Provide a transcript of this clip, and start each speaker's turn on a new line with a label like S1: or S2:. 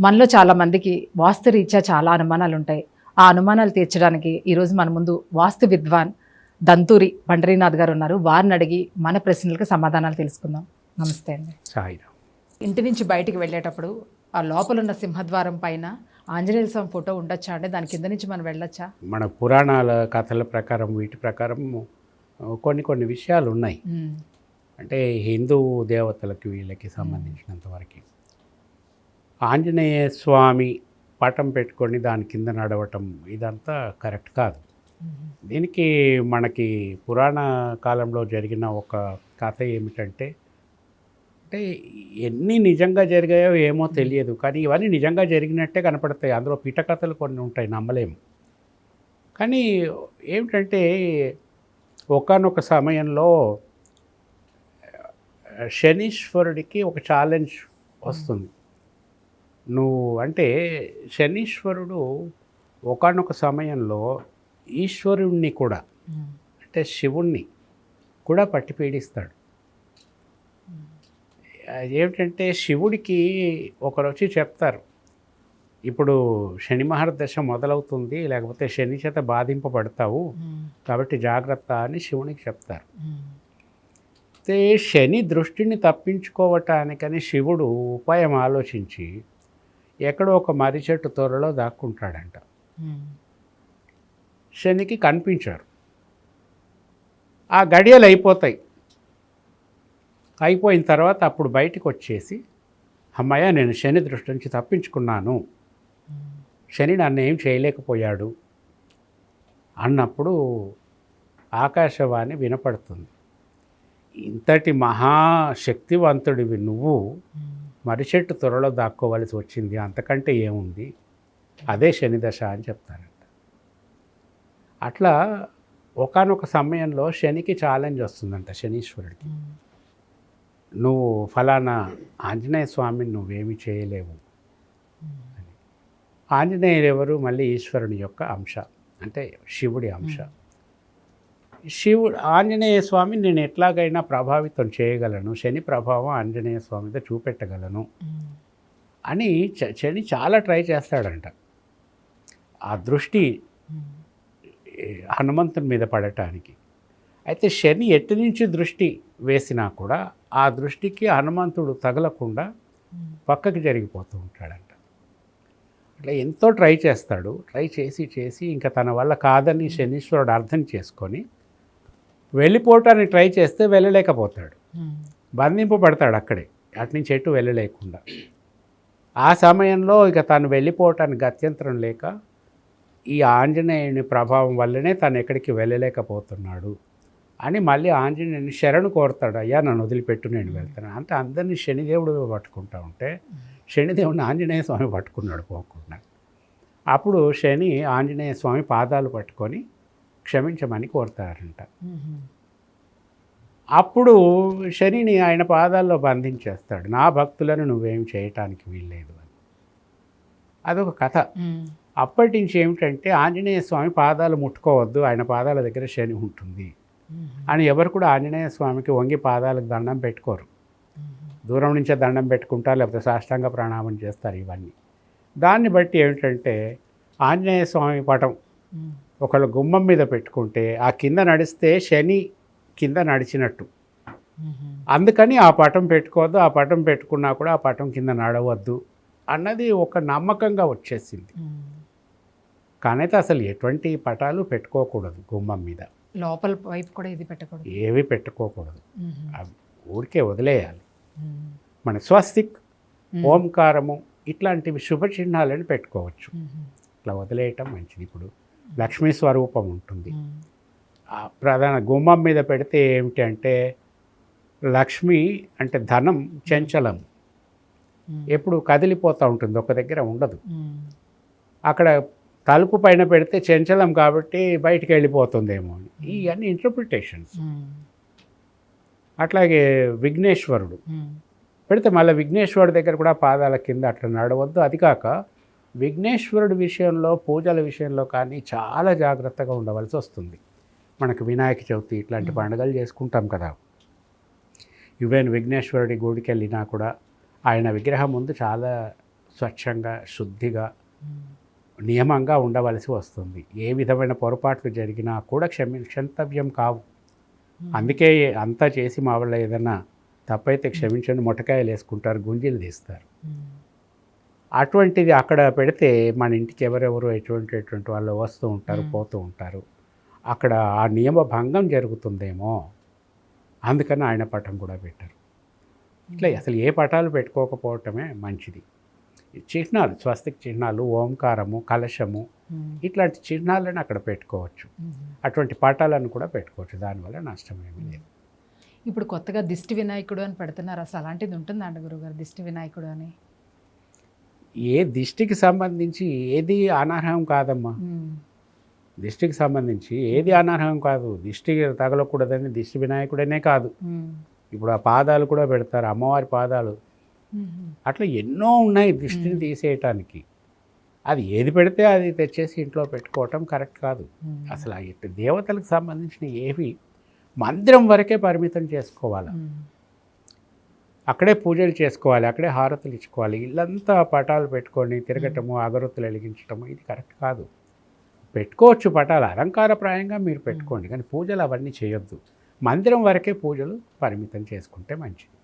S1: మనలో చాలా మందికి వాస్తు రీత్యా చాలా అనుమానాలు ఉంటాయి. ఆ అనుమానాలు తీర్చడానికి ఈరోజు మన ముందు వాస్తు విద్వాన్ దంతూరి పండరీనాథ్ గారు ఉన్నారు. వారిని అడిగి మన ప్రశ్నలకు సమాధానాలు తెలుసుకుందాం. నమస్తే అండి. ఇంటి నుంచి బయటికి వెళ్ళేటప్పుడు ఆ లోపల ఉన్న సింహద్వారం పైన ఆంజనేయ స్వామి ఫోటో ఉండొచ్చా అంటే దాని కింద నుంచి మనం వెళ్ళొచ్చా?
S2: మన పురాణాల కథల ప్రకారం వీటి ప్రకారం కొన్ని కొన్ని విషయాలు ఉన్నాయి. అంటే హిందూ దేవతలకి వీళ్ళకి సంబంధించినంత వరకు. ఆంజనేయ స్వామి పటం పెట్టుకొని దాని కింద నడవటం ఇదంతా కరెక్ట్ కాదు. దీనికి మనకి పురాణ కాలంలో జరిగిన ఒక కథ ఏమిటంటే అంటే ఎన్ని నిజంగా జరిగాయో ఏమో తెలియదు కానీ ఇవన్నీ నిజంగా జరిగినట్టే కనపడతాయి. అందులో పిటకథలు కొన్ని ఉంటాయి నమ్మలేము. కానీ ఏమిటంటే ఒకానొక సమయంలో శనీశ్వరుడికి ఒక ఛాలెంజ్ వస్తుంది. నువ్వు అంటే శనీశ్వరుడు ఒకానొక సమయంలో ఈశ్వరుణ్ణి కూడా
S1: ఉమ్,
S2: అంటే శివుణ్ణి కూడా పట్టి పీడిస్తాడు. ఏమిటంటే శివుడికి ఒకరు వచ్చి చెప్తారు ఇప్పుడు శని మహర్దశ మొదలవుతుంది లేకపోతే శని చేత బాధింపబడతావు
S1: ఉమ్,
S2: కాబట్టి జాగ్రత్త అని శివునికి చెప్తారు. అయితే శని దృష్టిని తప్పించుకోవటానికని శివుడు ఉపాయం ఆలోచించి ఎక్కడో ఒక మర్రి చెట్టు త్వరలో దాక్కుంటాడంట. శనికి కనిపించారు. ఆ గడియలు అయిపోతాయి. అయిపోయిన తర్వాత అప్పుడు బయటికి వచ్చేసి అమ్మయ్య నేను శని దృష్టి నుంచి తప్పించుకున్నాను. శని నన్ను ఏం చేయలేకపోయాడు. అన్నప్పుడు ఆకాశవాణి వినపడుతుంది. ఇంతటి మహాశక్తివంతుడివి నువ్వు.
S1: ఉమ్,
S2: మర్రి చెట్టు త్వరలో దాక్కోవలసి వచ్చింది. అంతకంటే ఏముంది? అదే శని దశ అని చెప్తారంట. అట్లా ఒకానొక సమయంలో శనికి ఛాలెంజ్ వస్తుందంట శనీశ్వరుడికి. నువ్వు ఫలానా ఆంజనేయ స్వామిని నువ్వేమి చేయలేవు ఆంజనేయులు ఎవరు? మళ్ళీ ఈశ్వరుని యొక్క అంశ. అంటే శివుడి అంశ. శివుడు ఆంజనేయ స్వామిని నేను ఎట్లాగైనా ప్రభావితం చేయగలను శని ప్రభావం ఆంజనేయ స్వామి మీద చూపెట్టగలను అని చ- శని చాలా ట్రై చేస్తాడంట. ఆ దృష్టి హనుమంతుని మీద పడటానికి. అయితే శని ఎటు నుంచి దృష్టి వేసినా కూడా ఆ దృష్టికి హనుమంతుడు తగలకుండా పక్కకి జరిగిపోతూ ఉంటాడంట. అట్లా ఎంతో ట్రై చేస్తాడు. ట్రై చేసి చేసి ఇంకా తన వల్ల కాదని శనీశ్వరుడు అర్థం చేసుకొని వెళ్ళిపోవటానికి ట్రై చేస్తే వెళ్ళలేకపోతాడు. బంధింపబడతాడు అక్కడే. అటు నుంచి ఎటు వెళ్ళలేకుండా. ఆ సమయంలో ఇక తను వెళ్ళిపోవటానికి గత్యంతరం లేక ఈ ఆంజనేయుని ప్రభావం వల్లనే తను ఎక్కడికి వెళ్ళలేకపోతున్నాడు అని మళ్ళీ ఆంజనేయుని శరణు కోరుతాడు. అయ్యా నన్ను వదిలిపెట్టు నేను వెళ్తాను. అంటే అందరినీ శనిదేవుడు పట్టుకుంటా ఉంటే శనిదేవుడిని ఆంజనేయ స్వామి పట్టుకున్నాడు పోకుండా. అప్పుడు శని ఆంజనేయ స్వామి పాదాలు పట్టుకొని క్షమించమని కోరుతారంట. అప్పుడు శనిని ఆయన పాదాల్లో బంధించేస్తాడు. నా భక్తులను నువ్వేం చేయటానికి వీల్లేదు అని. అదొక కథ. అప్పటి నుంచి ఏమిటంటే ఆంజనేయ స్వామి పాదాలు ముట్టుకోవద్దు ఆయన పాదాల దగ్గర శని ఉంటుంది అని ఎవరు కూడా ఆంజనేయ స్వామికి వంగి పాదాలకు దండం పెట్టుకోరు. దూరం నుంచే దండం పెట్టుకుంటారు లేకపోతే సాష్టాంగ ప్రణామం చేస్తారు ఇవన్నీ. దాన్ని బట్టి ఏమిటంటే ఆంజనేయ స్వామి పటం ఒకళ్ళు గుమ్మం మీద పెట్టుకుంటే ఆ కింద నడిస్తే శని కింద నడిచినట్టు. అందుకని ఆ పటం పెట్టుకోవద్దు ఆ పటం పెట్టుకున్నా కూడా ఆ పటం కింద నడవద్దు అన్నది ఒక నమ్మకంగా వచ్చేసింది. కానైతే అసలు ఎటువంటి పటాలు పెట్టుకోకూడదు గుమ్మం మీద.
S1: లోపల వైపు కూడా ఇది పెట్టకూడదు.
S2: ఏవి పెట్టుకోకూడదు. అవి ఊరికే వదిలేయాలి. మన స్వస్తిక్ ఓంకారము ఇట్లాంటివి శుభ చిహ్నాలను పెట్టుకోవచ్చు. ఇట్లా వదిలేయటం మంచిది ఇప్పుడు. లక్ష్మీ స్వరూపం ఉంటుంది. ప్రధాన గుమ్మం మీద పెడితే ఏమిటి అంటే లక్ష్మి అంటే ధనం చంచలం. ఎప్పుడు కదిలిపోతూ ఉంటుంది ఒక దగ్గర ఉండదు. అక్కడ తలుపు పైన పెడితే చంచలం కాబట్టి బయటికి వెళ్ళిపోతుందేమో అని. ఇవన్నీ ఇంటర్ప్రిటేషన్స్ అట్లాగే విఘ్నేశ్వరుడు. పెడితే మళ్ళీ విఘ్నేశ్వరుడి దగ్గర కూడా పాదాల కింద అట్లా నడవద్దు అది కాక విఘ్నేశ్వరుడి విషయంలో పూజల విషయంలో కానీ చాలా జాగ్రత్తగా ఉండవలసి వస్తుంది. మనకు వినాయక చవితి ఇట్లాంటి పండుగలు చేసుకుంటాం కదా. ఈవెన్ విఘ్నేశ్వరుడి గుడికి వెళ్ళినా కూడా ఆయన విగ్రహం ముందు చాలా స్వచ్ఛంగా శుద్ధిగా నియమంగా ఉండవలసి వస్తుంది. ఏ విధమైన పొరపాట్లు జరిగినా కూడా క్షమి క్షంతవ్యం కావు. అందుకే అంతా చేసి మా వల్ల ఏదైనా తప్పైతే క్షమించండి మొట్టకాయలు వేసుకుంటారు గుంజీలు తీస్తారు. అటువంటిది అక్కడ పెడితే మన ఇంటికి ఎవరెవరు ఎటువంటి ఎటువంటి వాళ్ళు వస్తూ ఉంటారు. పోతూ ఉంటారు. అక్కడ ఆ నియమ భంగం జరుగుతుందేమో అందుకని ఆయన పటం కూడా పెట్టారు. ఇట్లా అసలు ఏ పటాలు పెట్టుకోకపోవటమే మంచిది. చిహ్నాలు స్వస్తిక్ చిహ్నాలు ఓంకారము కలశము ఇట్లాంటి చిహ్నాలను అక్కడ పెట్టుకోవచ్చు. అటువంటి పటాలను కూడా పెట్టుకోవచ్చు. దానివల్ల నష్టం ఏమీ లేదు.
S1: ఇప్పుడు కొత్తగా దిష్టి వినాయకుడు అని పెడుతున్నారు. అసలు అలాంటిది ఉంటుందండి గురుగారు దిష్టి వినాయకుడు అని?
S2: ఏ దిష్టికి సంబంధించి ఏది అనర్హం కాదమ్మా. దిష్టికి సంబంధించి ఏది అనర్హం కాదు. దిష్టి తగలకూడదని దిష్టి వినాయకుడనే కాదు. ఇప్పుడు ఆ పాదాలు కూడా పెడతారు అమ్మవారి పాదాలు. అట్లా ఎన్నో ఉన్నాయి దిష్టిని. తీసేయటానికి. అది ఏది పెడితే అది తెచ్చేసి ఇంట్లో పెట్టుకోవటం కరెక్ట్ కాదు. అసలు దేవతలకు సంబంధించిన ఏవి మందిరం వరకే పరిమితం చేసుకోవాలి? అక్కడే పూజలు చేసుకోవాలి అక్కడే హారతులు ఇచ్చుకోవాలి. ఇల్లంతా పటాలు పెట్టుకొని తిరగటము అగరొత్తులు వెలిగించటము ఇది కరెక్ట్ కాదు. పెట్టుకోవచ్చు పటాలు అలంకారప్రాయంగా మీరు పెట్టుకోండి కానీ పూజలు అవన్నీ చేయొద్దు. మందిరం వరకే పూజలు పరిమితం చేసుకుంటే మంచిది.